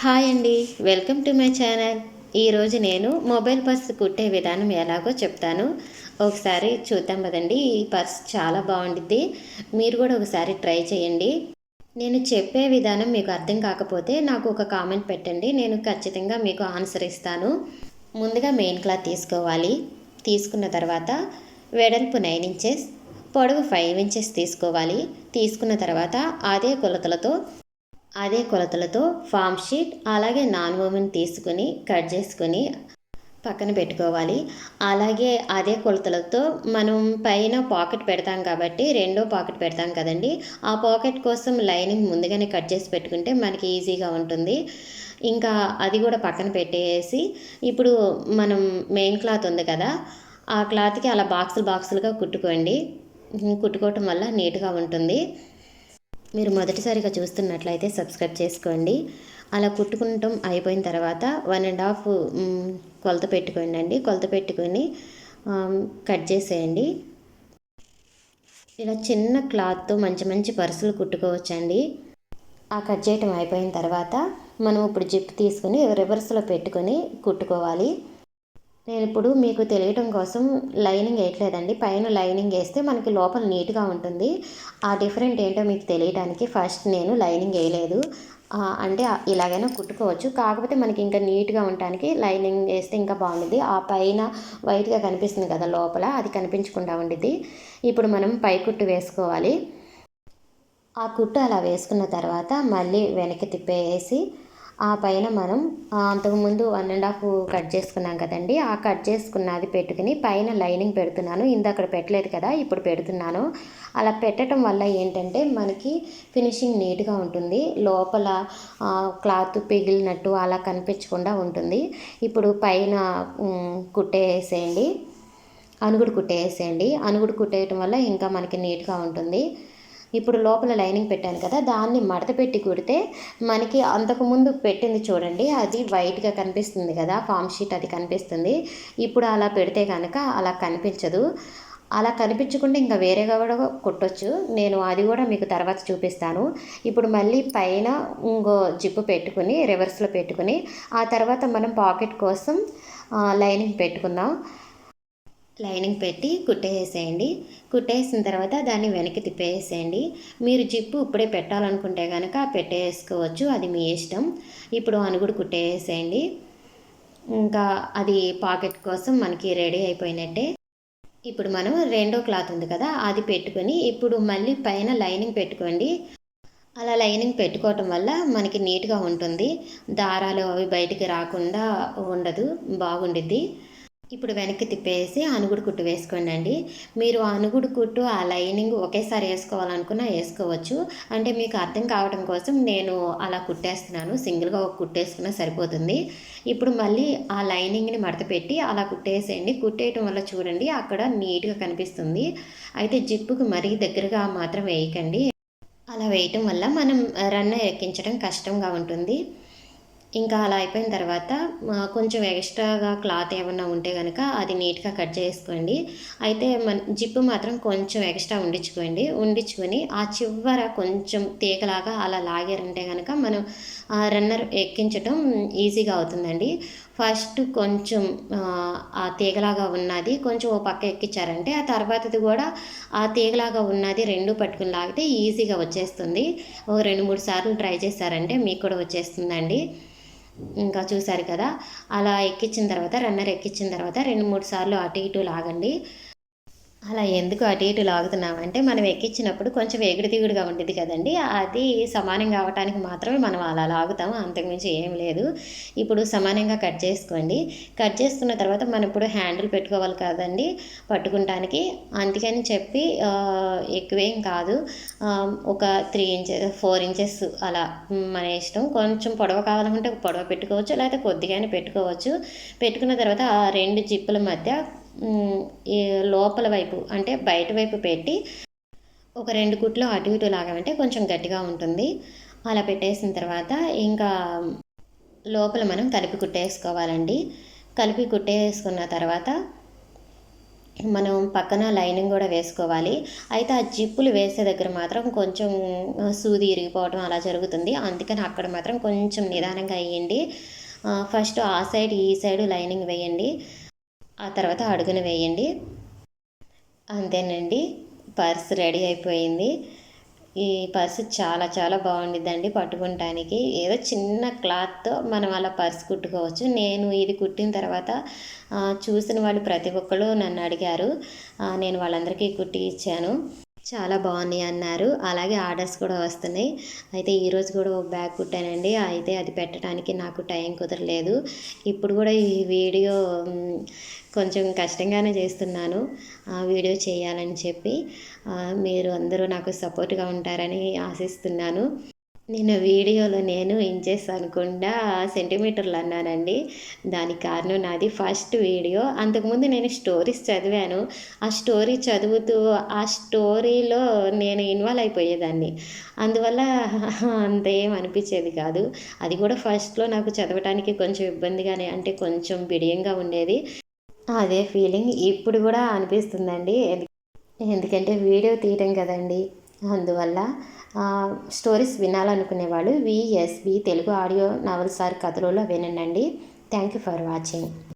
Hi అండి. Welcome to my channel. ఈరోజు నేను మొబైల్ పర్స్ కుట్టే విధానం ఎలాగో చెప్తాను. ఒకసారి చూద్దాం కదండి ఈ పర్స్ చాలా బాగుండిద్ది. మీరు కూడా ఒకసారి ట్రై చేయండి. నేను చెప్పే విధానం మీకు అర్థం కాకపోతే నాకు ఒక కామెంట్ పెట్టండి. నేను ఖచ్చితంగా మీకు ఆన్సర్ ఇస్తాను. ముందుగా మెయిన్ క్లాత్ తీసుకోవాలి. తీసుకున్న తర్వాత వెడల్పు నైన్ ఇంచెస్ పొడవు ఫైవ్ ఇంచెస్ తీసుకోవాలి. తీసుకున్న తర్వాత అదే కొలతలతో అదే కొలతలతో ఫామ్ షీట్ అలాగే నాన్ ఓవెన్ తీసుకుని కట్ చేసుకుని పక్కన పెట్టుకోవాలి. అలాగే అదే కొలతలతో మనం పైన పాకెట్ పెడతాం కాబట్టి రెండో పాకెట్ పెడతాం కదండి. ఆ పాకెట్ కోసం లైనింగ్ ముందుగానే కట్ చేసి పెట్టుకుంటే మనకి ఈజీగా ఉంటుంది. ఇంకా అది కూడా పక్కన పెట్టేసి ఇప్పుడు మనం మెయిన్ క్లాత్ ఉంది కదా ఆ క్లాత్కి అలా బాక్సులు బాక్సులుగా కుట్టుకోండి. కుట్టుకోవటం వల్ల నీట్గా ఉంటుంది. మీరు మొదటిసారిగా చూస్తున్నట్లయితే సబ్స్క్రైబ్ చేసుకోండి. అలా కుట్టుకుంటాం అయిపోయిన తర్వాత వన్ అండ్ హాఫ్ కొలత పెట్టుకోండి అండి. కొలత పెట్టుకొని కట్ చేసేయండి. ఇలా చిన్న క్లాత్తో మంచి మంచి పర్సులు కుట్టుకోవచ్చండి. ఆ కట్ చేయటం అయిపోయిన తర్వాత మనం ఇప్పుడు జిప్ తీసుకొని రివర్స్లో పెట్టుకొని కుట్టుకోవాలి. నేను ఇప్పుడు మీకు తెలియటం కోసం లైనింగ్ వేయట్లేదండి. పైన లైనింగ్ వేస్తే మనకి లోపల నీట్గా ఉంటుంది. ఆ డిఫరెంట్ ఏంటో మీకు తెలియడానికి ఫస్ట్ నేను లైనింగ్ వేయలేదు. అంటే ఇలాగైనా కుట్టుకోవచ్చు. కాకపోతే మనకి ఇంకా నీట్గా ఉండటానికి లైనింగ్ వేస్తే ఇంకా బాగుంటుంది. ఆ పైన వైట్గా కనిపిస్తుంది కదా లోపల అది కనిపించకుండా ఉండిద్ది. ఇప్పుడు మనం పై కుట్టు వేసుకోవాలి. ఆ కుట్టు అలా వేసుకున్న తర్వాత మళ్ళీ వెనక్కి తిప్పేసి ఆ పైన మనం అంతకుముందు వన్ అండ్ హాఫ్ కట్ చేసుకున్నాం కదండి. ఆ కట్ చేసుకున్నది పెట్టుకుని పైన లైనింగ్ పెడుతున్నాను. ఇందక్కడ పెట్టలేదు కదా ఇప్పుడు పెడుతున్నాను. అలా పెట్టడం వల్ల ఏంటంటే మనకి ఫినిషింగ్ నీట్గా ఉంటుంది. లోపల క్లాత్ పిగిలినట్టు అలా కనిపించకుండా ఉంటుంది. ఇప్పుడు పైన కుట్టేసేయండి అనుగుడు కుట్టేసేయండి అనుగుడు కుట్టేయటం వల్ల ఇంకా మనకి నీట్గా ఉంటుంది. ఇప్పుడు లోపల లైనింగ్ పెట్టాను కదా దాన్ని మడత పెట్టి కుడితే మనకి అంతకుముందు పెట్టింది చూడండి అది వైట్గా కనిపిస్తుంది కదా ఫామ్ షీట్ అది కనిపిస్తుంది. ఇప్పుడు అలా పెడితే కనుక అలా కనిపించదు. అలా కనిపించకుండా ఇంకా వేరేగా కూడా కుట్టొచ్చు. నేను అది కూడా మీకు తర్వాత చూపిస్తాను. ఇప్పుడు మళ్ళీ పైన ఇంకో జిప్పు పెట్టుకుని రివర్స్లో పెట్టుకుని ఆ తర్వాత మనం పాకెట్ కోసం లైనింగ్ పెట్టుకుందాం. లైనింగ్ పెట్టి కుట్టేసేయండి. కుట్టేసిన తర్వాత దాన్ని వెనక్కి తిప్పేసేయండి. మీరు జిప్పు ఇప్పుడే పెట్టాలనుకుంటే కనుక పెట్టేసుకోవచ్చు. అది మీ ఇష్టం. ఇప్పుడు అనుగుడు కుట్టేసేయండి. ఇంకా అది పాకెట్ కోసం మనకి రెడీ అయిపోయినట్టే. ఇప్పుడు మనం రెండో క్లాత్ ఉంది కదా అది పెట్టుకొని ఇప్పుడు మళ్ళీ పైన లైనింగ్ పెట్టుకోండి. అలా లైనింగ్ పెట్టుకోవటం వల్ల మనకి నీట్గా ఉంటుంది. దారాలు అవి బయటికి రాకుండా ఉండదు బాగుండిద్ది. ఇప్పుడు వెనక్కి తిప్పేసి అనుగుడు కుట్టు వేసుకోండి అండి మీరు అనుగుడు కుట్టు ఆ లైనింగ్ ఒకేసారి వేసుకోవాలనుకున్నా వేసుకోవచ్చు. అంటే మీకు అర్థం కావడం కోసం నేను అలా కుట్టేస్తున్నాను. సింగిల్గా ఒక కుట్టేసుకున్నా సరిపోతుంది. ఇప్పుడు మళ్ళీ ఆ లైనింగ్ని మడత పెట్టి అలా కుట్టేసేయండి. కుట్టేయటం వల్ల చూడండి అక్కడ నీట్గా కనిపిస్తుంది. అయితే జిప్పుకు మరీ దగ్గరగా మాత్రం వేయకండి. అలా వేయటం వల్ల మనం రన్న ఎక్కించడం కష్టంగా ఉంటుంది. ఇంకా అలా అయిపోయిన తర్వాత కొంచెం ఎక్స్ట్రాగా క్లాత్ ఏమన్నా ఉంటే కనుక అది నీట్గా కట్ చేసుకోండి. అయితే మన జిప్పు మాత్రం కొంచెం ఎక్స్ట్రా ఉండించుకోండి ఉండించుకొని ఆ చివర కొంచెం తీగలాగా అలా లాగారంటే కనుక మనం రన్నర్ ఎక్కించటం ఈజీగా అవుతుందండి. ఫస్ట్ కొంచెం ఆ తీగలాగా ఉన్నది కొంచెం ఓ పక్క ఎక్కించారంటే ఆ తర్వాతది కూడా ఆ తీగలాగా ఉన్నది రెండు పట్టుకుని లాగితే ఈజీగా వచ్చేస్తుంది. ఒక రెండు మూడు సార్లు ట్రై చేశారంటే మీకు కూడా వచ్చేస్తుందండి. ఇంకా చూశారు కదా? అలా ఎక్కించిన తర్వాత రన్నర్ ఎక్కించిన తర్వాత రెండు మూడు సార్లు అటు ఇటు లాగండి. అలా ఎందుకు అటు ఇటు లాగుతున్నామంటే మనం ఎక్కించినప్పుడు కొంచెం ఎగుడు దిగుడుగా ఉంటుంది కదండి. అది సమానం కావటానికి మాత్రమే మనం అలా లాగుతాము. అంతకుమించి ఏం లేదు. ఇప్పుడు సమానంగా కట్ చేసుకోండి. కట్ చేసుకున్న తర్వాత మనం ఇప్పుడు హ్యాండిల్ పెట్టుకోవాలి కదండి పట్టుకుంటానికి. అందుకని చెప్పి ఎక్కువేం కాదు. ఒక త్రీ ఇంచెస్ ఫోర్ ఇంచెస్ అలా మన ఇష్టం. కొంచెం పొడవ కావాలనుకుంటే పొడవ పెట్టుకోవచ్చు. లేకపోతే కొద్దిగానే పెట్టుకోవచ్చు. పెట్టుకున్న తర్వాత ఆ రెండు జిప్పుల మధ్య లోపల వైపు అంటే బయట వైపు పెట్టి ఒక రెండు కుట్లు అటు ఇటు లాగామంటే కొంచెం గట్టిగా ఉంటుంది. అలా పెట్టేసిన తర్వాత ఇంకా లోపల మనం కలిపి కుట్టేసుకోవాలండి. కలిపి కుట్టేసుకున్న తర్వాత మనం పక్కన లైనింగ్ కూడా వేసుకోవాలి. అయితే ఆ జిప్పులు వేసే దగ్గర మాత్రం కొంచెం సూది ఇరిగిపోవడం అలా జరుగుతుంది. అందుకని అక్కడ మాత్రం కొంచెం నిదానంగా వేయండి. ఫస్ట్ ఆ సైడ్ ఈ సైడ్ లైనింగ్ వేయండి. ఆ తర్వాత అడుగున వేయండి. అంతేనండి. పర్స్ రెడీ అయిపోయింది. ఈ పర్స్ చాలా చాలా బాగుండిద్దండి పట్టుకుంటానికి. ఏదో చిన్న క్లాత్తో మనం అలా పర్స్ కుట్టుకోవచ్చు. నేను ఇది కుట్టిన తర్వాత చూసిన వాళ్ళు ప్రతి ఒక్కళ్ళు నన్ను అడిగారు. నేను వాళ్ళందరికీ కుట్టి ఇచ్చాను. చాలా బాగున్నాయి అన్నారు. అలాగే ఆర్డర్స్ కూడా వస్తున్నాయి. అయితే ఈరోజు కూడా ఒక బ్యాగ్ కుట్టానండి. అయితే అది పెట్టడానికి నాకు టైం కుదరలేదు. ఇప్పుడు కూడా ఈ వీడియో కొంచెం కష్టంగానే చేస్తున్నాను. ఆ వీడియో చేయాలని చెప్పి మీరు అందరూ నాకు సపోర్ట్గా ఉంటారని ఆశిస్తున్నాను. నేను వీడియోలో నేను ఇంచెస్ అనుకుండా సెంటీమీటర్లు అన్నానండి. దానికి కారణం నాది ఫస్ట్ వీడియో. అంతకుముందు నేను స్టోరీస్ చదివాను. ఆ స్టోరీ చదువుతూ ఆ స్టోరీలో నేను ఇన్వాల్వ్ అయిపోయేదాన్ని. అందువల్ల అంత ఏం అనిపించేది కాదు. అది కూడా ఫస్ట్లో నాకు చదవటానికి కొంచెం ఇబ్బందిగానే అంటే కొంచెం బిడియంగా ఉండేది. అదే ఫీలింగ్ ఇప్పుడు కూడా అనిపిస్తుందండి. ఎందుకంటే వీడియో తీయటం కదండి. అందువల్ల stories వినాలనుకునేవాళ్ళు VSB Telugu audio novels or కథలలో వినండి థ్యాంక్ యూ ఫర్ వాచింగ్